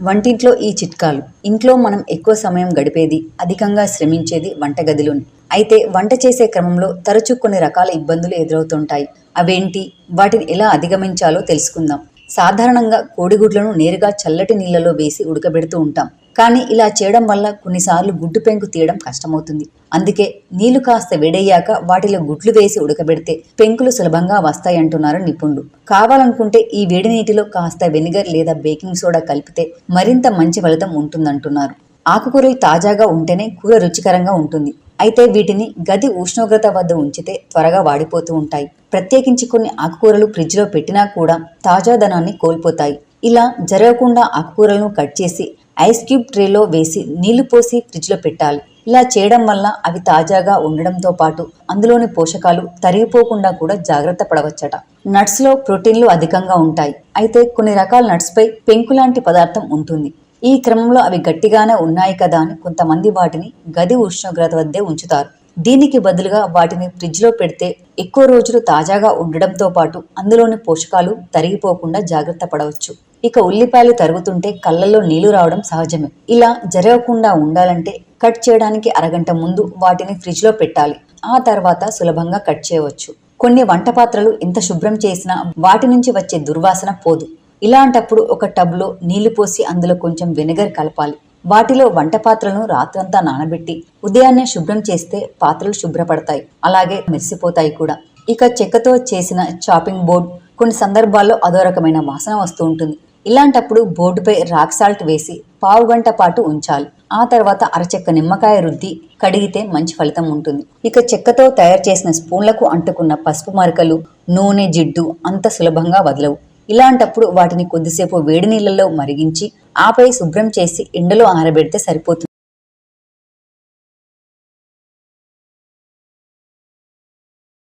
వంటింట్లో ఈ చిట్కాలు. ఇంట్లో మనం ఎక్కువ సమయం గడిపేది అధికంగా శ్రమించేది వంటగదిలోని. అయితే వంట చేసే క్రమంలో తరచూ కొన్ని రకాల ఇబ్బందులు ఎదురవుతుంటాయి. అవేంటి? వాటిని ఎలా అధిగమించాలో తెలుసుకుందాం. సాధారణంగా కోడిగుడ్లను నేరుగా చల్లటి నీళ్ళలో వేసి ఉడకబెడుతూ ఉంటాం. కానీ ఇలా చేయడం వల్ల కొన్నిసార్లు గుడ్డు పెంకు తీయడం కష్టమవుతుంది. అందుకే నీళ్ళు కాస్త వేడయ్యాక వాటిలో గుడ్లు వేసి ఉడకబెడితే పెంకులు సులభంగా వస్తాయంటున్నారు నిపుణులు. కావాలనుకుంటే ఈ వేడి నీటిలో కాస్త వెనిగర్ లేదా బేకింగ్ సోడా కలిపితే మరింత మంచి ఫలితం ఉంటుందంటున్నారు. ఆకుకూరలు తాజాగా ఉంటేనే కూర రుచికరంగా ఉంటుంది. అయితే వీటిని గది ఉష్ణోగ్రత వద్ద ఉంచితే త్వరగా వాడిపోతూ ఉంటాయి. ప్రత్యేకించి కొన్ని ఆకుకూరలు ఫ్రిడ్జ్లో పెట్టినా కూడా తాజాదనాన్ని కోల్పోతాయి. ఇలా జరగకుండా ఆకుకూరలను కట్ చేసి ఐస్ క్యూబ్ ట్రేలో వేసి నీళ్ళు పోసి ఫ్రిడ్జ్లో పెట్టాలి. ఇలా చేయడం వల్ల అవి తాజాగా ఉండడంతో పాటు అందులోని పోషకాలు తరిగిపోకుండా కూడా జాగ్రత్త పడవచ్చట. నట్స్లో ప్రోటీన్లు అధికంగా ఉంటాయి. అయితే కొన్ని రకాల నట్స్ పై పెంకు లాంటి పదార్థం ఉంటుంది. ఈ క్రమంలో అవి గట్టిగానే ఉన్నాయి కదా అని కొంతమంది వాటిని గది ఉష్ణోగ్రత వద్దే ఉంచుతారు. దీనికి బదులుగా వాటిని ఫ్రిడ్జ్లో పెడితే ఎక్కువ రోజులు తాజాగా ఉండడంతో పాటు అందులోని పోషకాలు తరిగిపోకుండా జాగ్రత్త పడవచ్చు. ఇక ఉల్లిపాయలు తరుగుతుంటే కళ్ళల్లో నీళ్ళు రావడం సహజమే. ఇలా జరగకుండా ఉండాలంటే కట్ చేయడానికి అరగంట ముందు వాటిని ఫ్రిడ్జ్లో పెట్టాలి. ఆ తర్వాత సులభంగా కట్ చేయవచ్చు. కొన్ని వంట పాత్రలు ఎంత శుభ్రం చేసినా వాటి నుంచి వచ్చే దుర్వాసన పోదు. ఇలాంటప్పుడు ఒక టబ్లో నీళ్ళు పోసి అందులో కొంచెం వెనిగర్ కలపాలి. వాటిలో వంట పాత్రలను రాత్రంతా నానబెట్టి ఉదయాన్నే శుభ్రం చేస్తే పాత్రలు శుభ్రపడతాయి. అలాగే మెరిసిపోతాయి కూడా. ఇక చెక్కతో చేసిన చాపింగ్ బోర్డ్ కొన్ని సందర్భాల్లో అదో రకమైన వాసన వస్తూ ఉంటుంది. ఇలాంటప్పుడు బోర్డుపై రాక్ సాల్ట్ వేసి పావు గంట పాటు ఉంచాలి. ఆ తర్వాత అరచెక్క నిమ్మకాయ రుద్ది కడిగితే మంచి ఫలితం ఉంటుంది. ఇక చెక్కతో తయారు చేసిన స్పూన్లకు అంటుకున్న పసుపు మరకలు నూనె జిడ్డు అంత సులభంగా వదలవు. ఇలాంటప్పుడు వాటిని కొద్దిసేపు వేడి నీళ్ళలో మరిగించి ఆపై శుభ్రం చేసి ఎండలో ఆరబెడితే సరిపోతుంది.